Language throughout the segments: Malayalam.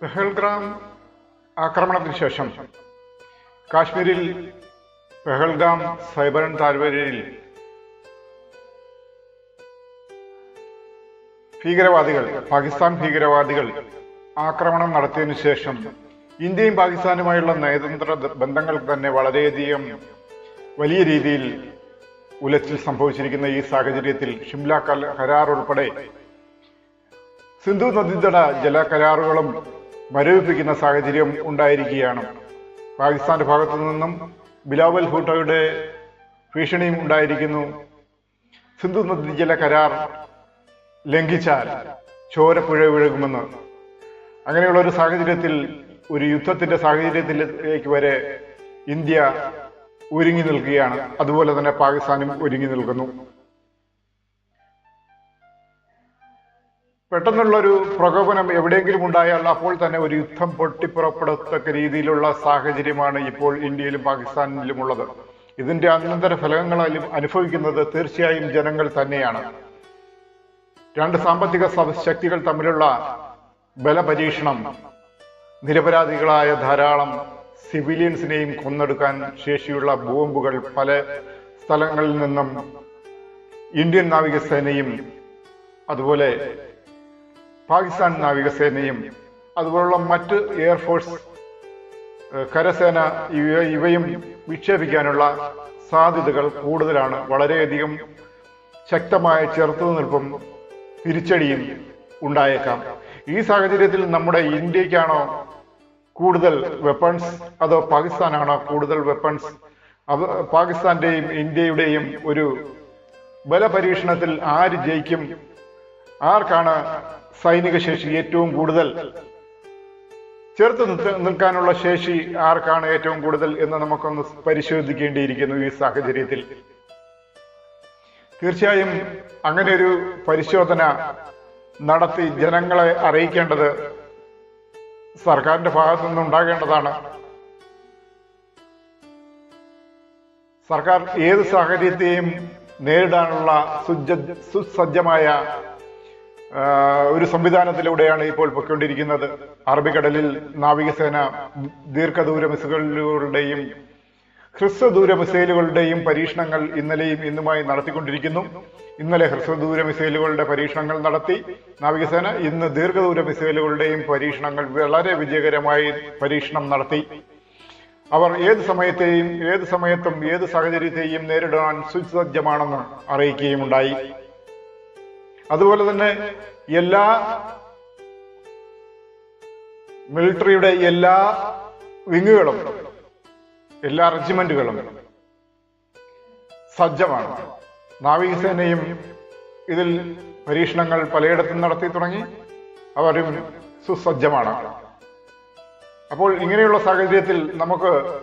പെഹൽഗ്രാം ആക്രമണത്തിന് ശേഷം കാശ്മീരിൽ പെഹൽഗാം സൈബർ താഴ്വരയിൽ ഭീകരവാദികൾ പാകിസ്ഥാൻ ഭീകരവാദികൾ ആക്രമണം നടത്തിയതിനു ശേഷം ഇന്ത്യയും പാകിസ്ഥാനുമായുള്ള നയതന്ത്ര ബന്ധങ്ങൾ തന്നെ വളരെയധികം വലിയ രീതിയിൽ ഉലച്ചിൽ സംഭവിച്ചിരിക്കുന്ന ഈ സാഹചര്യത്തിൽ ഷിംല കരാർ ഉൾപ്പെടെ സിന്ധു നദീതട ജല കരാറുകളും മരവിപ്പിക്കുന്ന സാഹചര്യം ഉണ്ടായിരിക്കുകയാണ്. പാകിസ്ഥാന്റെ ഭാഗത്തു നിന്നും ബിലാവൽ ഭൂട്ടോയുടെ ഭീഷണിയും ഉണ്ടായിരിക്കുന്നു. സിന്ധു നദീജല കരാർ ലംഘിച്ചാൽ ചോരപ്പുഴ വിഴുകുമെന്ന്. അങ്ങനെയുള്ള ഒരു സാഹചര്യത്തിൽ ഒരു യുദ്ധത്തിന്റെ സാഹചര്യത്തിലേക്ക് വരെ ഇന്ത്യ ഒരുങ്ങി നിൽക്കുകയാണ്. അതുപോലെ തന്നെ പാകിസ്ഥാനും ഒരുങ്ങി നിൽക്കുന്നു. പെട്ടെന്നുള്ളൊരു പ്രകോപനം എവിടെയെങ്കിലും ഉണ്ടായാൽ അപ്പോൾ തന്നെ ഒരു യുദ്ധം പൊട്ടിപ്പുറപ്പെടത്തക്ക രീതിയിലുള്ള സാഹചര്യമാണ് ഇപ്പോൾ ഇന്ത്യയിലും പാകിസ്ഥാനിലും ഉള്ളത് ഇതിന്റെ അനന്തര ഫലങ്ങൾ അനുഭവിക്കുന്നത് തീർച്ചയായും ജനങ്ങൾ തന്നെയാണ്. രണ്ട് സാമ്പത്തിക ശക്തികൾ തമ്മിലുള്ള ബലപരീക്ഷണം നിരപരാധികളായ ധാരാളം സിവിലിയൻസിനെയും കൊന്നെടുക്കാൻ ശേഷിയുള്ള ബോംബുകൾ പല സ്ഥലങ്ങളിൽ നിന്നും ഇന്ത്യൻ നാവികസേനയും അതുപോലെ പാകിസ്ഥാൻ നാവികസേനയും അതുപോലുള്ള മറ്റ് എയർഫോഴ്സ് കരസേന ഇവ ഇവയും വിക്ഷേപിക്കാനുള്ള സാധ്യതകൾ കൂടുതലാണ്. വളരെയധികം ശക്തമായ ചെറുത്തുനിൽപ്പും തിരിച്ചടിയും ഉണ്ടായേക്കാം. ഈ സാഹചര്യത്തിൽ നമ്മുടെ ഇന്ത്യക്കാണോ കൂടുതൽ വെപ്പൺസ് അതോ പാകിസ്ഥാനാണോ കൂടുതൽ വെപ്പൺസ് പാകിസ്ഥാന്റെയും ഇന്ത്യയുടെയും ഒരു ബലപരീക്ഷണത്തിൽ ആര് ജയിക്കും? ആർക്കാണ് സൈനിക ശേഷി ഏറ്റവും കൂടുതൽ. ചെറുത്ത് നിൽക്ക- നിൽക്കാനുള്ള ശേഷി ആർക്കാണ് ഏറ്റവും കൂടുതൽ എന്ന് നമുക്കൊന്ന് പരിശോധിക്കേണ്ടിയിരിക്കുന്നു ഈ സാഹചര്യത്തിൽ. തീർച്ചയായും അങ്ങനെ ഒരു പരിശോധന നടത്തി ജനങ്ങളെ അറിയിക്കേണ്ടത് സർക്കാരിന്റെ ഭാഗത്തു നിന്നുണ്ടാകേണ്ടതാണ്. സർക്കാർ ഏത് സാഹചര്യത്തെയും നേരിടാനുള്ള സുജ്ജ സുസജ്ജമായ ഒരു സംവിധാനത്തിലൂടെയാണ് ഇപ്പോൾ പൊയ്ക്കൊണ്ടിരിക്കുന്നത്. അറബിക്കടലിൽ നാവികസേന ദീർഘദൂര മിസൈലുകളുടെയും ഹ്രസ്വദൂര മിസൈലുകളുടെയും പരീക്ഷണങ്ങൾ ഇന്നലെയും ഇന്നുമായി നടത്തിക്കൊണ്ടിരിക്കുന്നു. ഇന്നലെ ഹ്രസ്വദൂര മിസൈലുകളുടെ പരീക്ഷണങ്ങൾ നടത്തി. നാവികസേന ഇന്ന് ദീർഘദൂര മിസൈലുകളുടെയും പരീക്ഷണങ്ങൾ വളരെ വിജയകരമായി പരീക്ഷണം നടത്തി. അവർ ഏത് സമയത്തെയും ഏത് സമയത്തും ഏത് സാഹചര്യത്തെയും നേരിടാൻ സുസജ്ജമാണെന്ന് അറിയിക്കുകയുമുണ്ടായി. അതുപോലെ തന്നെ എല്ലാ മിലിറ്ററിയുടെ എല്ലാ വിങ്ങുകളും എല്ലാ റെജിമെന്റുകളും സജ്ജമാണ്. നാവികസേനയും ഇതിൽ പരീക്ഷണങ്ങൾ പലയിടത്തും നടത്തി തുടങ്ങി. അവരും സുസജ്ജമാണ്. അപ്പോൾ ഇങ്ങനെയുള്ള സാഹചര്യത്തിൽ നമുക്ക്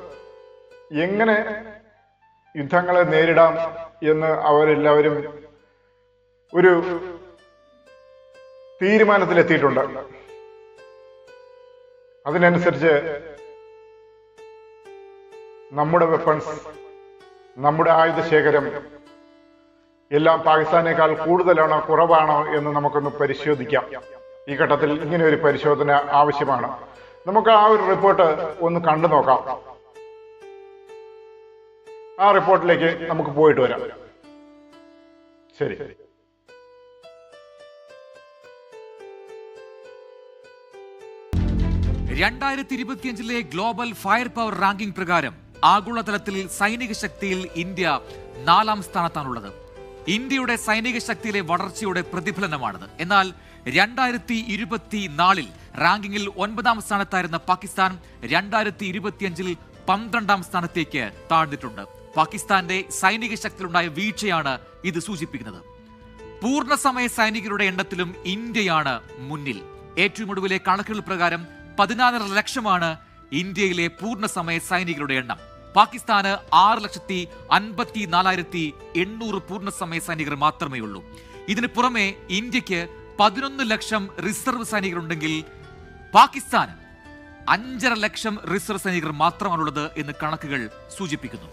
എങ്ങനെ യുദ്ധങ്ങളെ നേരിടാം എന്ന് അവരെല്ലാവരും ഒരു തീരുമാനത്തിലെത്തിയിട്ടുണ്ട്. അതിനനുസരിച്ച് നമ്മുടെ വെപ്പൺസ് നമ്മുടെ ആയുധ ശേഖരം എല്ലാം പാകിസ്ഥാനേക്കാൾ കൂടുതലാണോ കുറവാണോ എന്ന് നമുക്കൊന്ന് പരിശോധിക്കാം. ഈ ഘട്ടത്തിൽ ഇങ്ങനെ ഒരു പരിശോധന ആവശ്യമാണ്. നമുക്ക് ആ ഒരു റിപ്പോർട്ട് ഒന്ന് കണ്ടു നോക്കാം. ആ റിപ്പോർട്ടിലേക്ക് നമുക്ക് പോയിട്ട് വരാം. ശരി. രണ്ടായിരത്തി ഇരുപത്തിയഞ്ചിലെ ഗ്ലോബൽ ഫയർ പവർ റാങ്കിംഗ് പ്രകാരം ആഗോളതലത്തിൽ സൈനിക ശക്തിയിൽ ഇന്ത്യ നാലാം സ്ഥാനത്താണുള്ളത്. ഇന്ത്യയുടെ സൈനിക ശക്തിയിലെ വളർച്ചയുടെ പ്രതിഫലനമാണിത്. എന്നാൽ രണ്ടായിരത്തി ഇരുപത്തിനാലിൽ റാങ്കിങ്ങിൽ ഒൻപതാം സ്ഥാനത്തായിരുന്ന പാകിസ്ഥാൻ രണ്ടായിരത്തി ഇരുപത്തിയഞ്ചിൽ പന്ത്രണ്ടാം സ്ഥാനത്തേക്ക് താഴ്ന്നിട്ടുണ്ട്. പാകിസ്ഥാന്റെ സൈനിക ശക്തിയിലുണ്ടായ വീഴ്ചയാണ് ഇത് സൂചിപ്പിക്കുന്നത്. പൂർണസമയ സൈനികരുടെ എണ്ണത്തിലും ഇന്ത്യയാണ് മുന്നിൽ. ഏറ്റവും ഒടുവിലെ കണക്കുകൾ പ്രകാരം പതിനാലര ലക്ഷമാണ് ഇന്ത്യയിലെ പൂർണസമയ സൈനികരുടെ എണ്ണം. പാകിസ്ഥാന് ആറ് ലക്ഷത്തി അൻപത്തി നാലായിരത്തി എണ്ണൂറ് പൂർണസമയ സൈനികർ മാത്രമേ ഉള്ളൂ ഇതിന് പുറമെ ഇന്ത്യയ്ക്ക് പതിനൊന്ന് ലക്ഷം റിസർവ് സൈനികരുണ്ടെങ്കിൽ പാകിസ്ഥാന് അഞ്ചര ലക്ഷം റിസർവ് സൈനികർ മാത്രമാണുള്ളത് എന്ന് കണക്കുകൾ സൂചിപ്പിക്കുന്നു.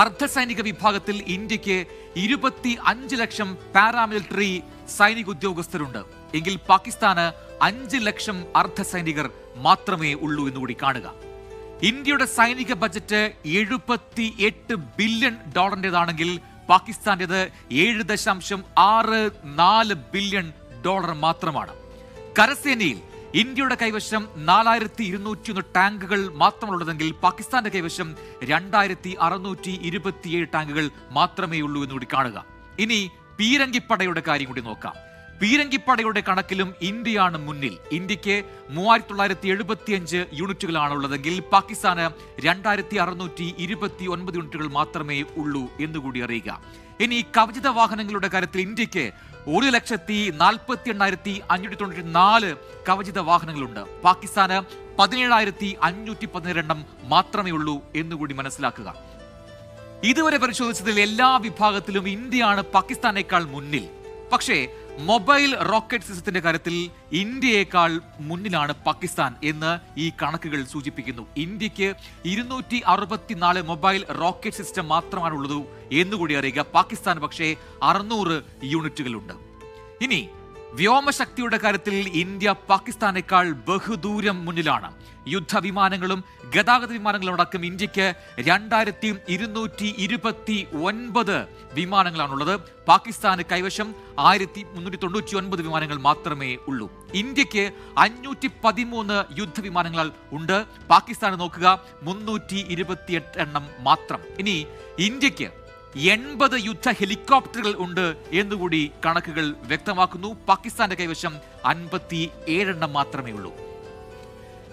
അർദ്ധ സൈനിക വിഭാഗത്തിൽ ഇന്ത്യയ്ക്ക് ഇരുപത്തി അഞ്ച് ലക്ഷം പാരാമിലിറ്ററി സൈനിക ഉദ്യോഗസ്ഥരുണ്ട്. എങ്കിൽ പാകിസ്ഥാന് അഞ്ച് ലക്ഷം അർദ്ധ സൈനികർ മാത്രമേ ഉള്ളൂ എന്നുകൂടി കാണുക. ഇന്ത്യയുടെ സൈനിക ബജറ്റ് എഴുപത്തി എട്ട് ബില്യൺ ഡോളറിന്റെതാണെങ്കിൽ പാകിസ്ഥാന്റെത് ഏഴ് ദശാംശം ആറ് നാല് ബില്യൺ ഡോളർ മാത്രമാണ്. കരസേനയിൽ ഇന്ത്യയുടെ കൈവശം നാലായിരത്തി ഇരുന്നൂറ്റി ഒന്ന് ടാങ്കുകൾ മാത്രമുള്ളതെങ്കിൽ പാകിസ്ഥാന്റെ കൈവശം രണ്ടായിരത്തി അറുന്നൂറ്റി ഇരുപത്തിയേഴ് ടാങ്കുകൾ മാത്രമേ ഉള്ളൂ എന്നുകൂടി കാണുക ഇനി പീരങ്കിപ്പടയുടെ കാര്യം കൂടി നോക്കാം പീരങ്കിപ്പടയുടെ കണക്കിലും ഇന്ത്യയാണ് മുന്നിൽ. ഇന്ത്യയ്ക്ക് മൂവായിരത്തി തൊള്ളായിരത്തി എഴുപത്തിയഞ്ച് യൂണിറ്റുകളാണ് ഉള്ളതെങ്കിൽ പാകിസ്ഥാന് രണ്ടായിരത്തി അറുന്നൂറ്റി ഇരുപത്തി ഒൻപത് യൂണിറ്റുകൾ മാത്രമേ ഉള്ളൂ എന്നുകൂടി അറിയുക. ഇനി കവചിത വാഹനങ്ങളുടെ കാര്യത്തിൽ ഇന്ത്യയ്ക്ക് ഒരു ലക്ഷത്തി നാൽപ്പത്തി എണ്ണായിരത്തി അഞ്ഞൂറ്റി തൊണ്ണൂറ്റി നാല് കവചിത വാഹനങ്ങളുണ്ട്. പാകിസ്ഥാന് പതിനേഴായിരത്തി അഞ്ഞൂറ്റി പതിനേഴെണ്ണം മാത്രമേ ഉള്ളൂ എന്നുകൂടി മനസ്സിലാക്കുക. ഇതുവരെ പരിശോധിച്ചതിൽ എല്ലാ വിഭാഗത്തിലും ഇന്ത്യയാണ് പാകിസ്ഥാനേക്കാൾ മുന്നിൽ. പക്ഷേ മൊബൈൽ റോക്കറ്റ് സിസ്റ്റത്തിന്റെ കാര്യത്തിൽ ഇന്ത്യയേക്കാൾ മുന്നിലാണ് പാകിസ്ഥാൻ എന്ന് ഈ കണക്കുകൾ സൂചിപ്പിക്കുന്നു. ഇന്ത്യയ്ക്ക് ഇരുന്നൂറ്റി അറുപത്തിനാല് മൊബൈൽ റോക്കറ്റ് സിസ്റ്റം മാത്രമാണുള്ളത് എന്നുകൂടി അറിയുക. പാകിസ്ഥാൻ പക്ഷേ അറുന്നൂറ് യൂണിറ്റുകളുണ്ട്. ഇനി വ്യോമശക്തിയുടെ കാര്യത്തിൽ ഇന്ത്യ പാകിസ്ഥാനേക്കാൾ ബഹുദൂരം മുന്നിലാണ്. യുദ്ധവിമാനങ്ങളും ഗതാഗത വിമാനങ്ങളും അടക്കം ഇന്ത്യയ്ക്ക് രണ്ടായിരത്തി ഇരുന്നൂറ്റി ഇരുപത്തി ഒൻപത് വിമാനങ്ങളാണുള്ളത്. പാകിസ്ഥാന് കൈവശം ആയിരത്തി മുന്നൂറ്റി തൊണ്ണൂറ്റി ഒൻപത് വിമാനങ്ങൾ മാത്രമേ ഉള്ളൂ. ഇന്ത്യയ്ക്ക് അഞ്ഞൂറ്റി പതിമൂന്ന് യുദ്ധവിമാനങ്ങൾ ഉണ്ട്. പാകിസ്ഥാന് നോക്കുക മുന്നൂറ്റി ഇരുപത്തിയെട്ട് എണ്ണം മാത്രം. ഇനി ഇന്ത്യയ്ക്ക് എൺപത് യുദ്ധ ഹെലികോപ്റ്ററുകൾ ഉണ്ട് എന്നുകൂടി കണക്കുകൾ വ്യക്തമാക്കുന്നു. പാകിസ്ഥാന്റെ കൈവശം അൻപത്തി ഏഴെണ്ണം മാത്രമേ ഉള്ളൂ.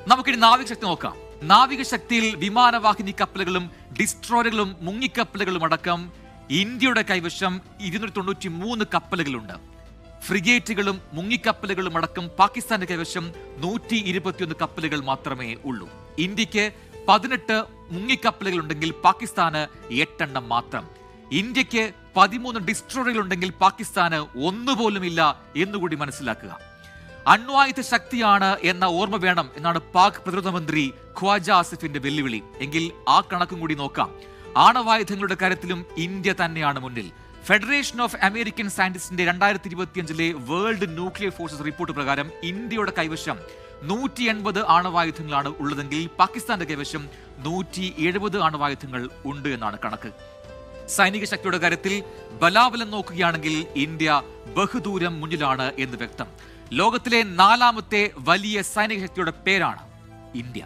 നമുക്കിനി നാവികശക്തി നോക്കാം. നാവികശക്തിയിൽ വിമാനവാഹിനി കപ്പലുകളും ഡിസ്ട്രോയറുകളും മുങ്ങിക്കപ്പലുകളും അടക്കം ഇന്ത്യയുടെ കൈവശം ഇരുന്നൂറ്റി തൊണ്ണൂറ്റി മൂന്ന് കപ്പലുകളുണ്ട്. ഫ്രിഗേറ്റുകളും മുങ്ങിക്കപ്പലുകളും അടക്കം പാകിസ്ഥാന്റെ കൈവശം നൂറ്റി ഇരുപത്തിയൊന്ന് കപ്പലുകൾ മാത്രമേ ഉള്ളൂ. ഇന്ത്യയ്ക്ക് പതിനെട്ട് മുങ്ങിക്കപ്പലുകൾ ഉണ്ടെങ്കിൽ പാകിസ്ഥാന് എട്ടെണ്ണം മാത്രം. ഇന്ത്യയ്ക്ക് പതിമൂന്ന് ഡിസ്ട്രോയറുകൾ ഉണ്ടെങ്കിൽ പാകിസ്ഥാന് ഒന്നുപോലുമില്ല എന്നുകൂടി മനസ്സിലാക്കുക. അണ്വായുധ ശക്തിയാണ് എന്ന ഓർമ്മ വേണം എന്നാണ് പാക് പ്രതിരോധ മന്ത്രി ഖ്വാജ ആസിഫിന്റെ വെല്ലുവിളി. എങ്കിൽ ആ കണക്കും കൂടി നോക്കാം. ആണവായുധങ്ങളുടെ കാര്യത്തിലും ഇന്ത്യ തന്നെയാണ് മുന്നിൽ. ഫെഡറേഷൻ ഓഫ് അമേരിക്കൻ സയന്റിസ്റ്റിന്റെ രണ്ടായിരത്തി ഇരുപത്തിയഞ്ചിലെ വേൾഡ് ന്യൂക്ലിയർ ഫോഴ്സസ് റിപ്പോർട്ട് പ്രകാരം ഇന്ത്യയുടെ കൈവശം നൂറ്റി എൺപത് ആണവായുധങ്ങളാണ് ഉള്ളതെങ്കിൽ പാകിസ്ഥാന്റെ കൈവശം നൂറ്റി എഴുപത് ആണവായുധങ്ങൾ ഉണ്ട് എന്നാണ് കണക്ക്. സൈനിക ശക്തിയുടെ കാര്യത്തിൽ ബലാബലം നോക്കുകയാണെങ്കിൽ ഇന്ത്യ ബഹുദൂരം മുന്നിലാണ് എന്ന് വ്യക്തം. ലോകത്തിലെ നാലാമത്തെ വലിയ സൈനിക ശക്തിയുടെ പേരാണ് ഇന്ത്യ.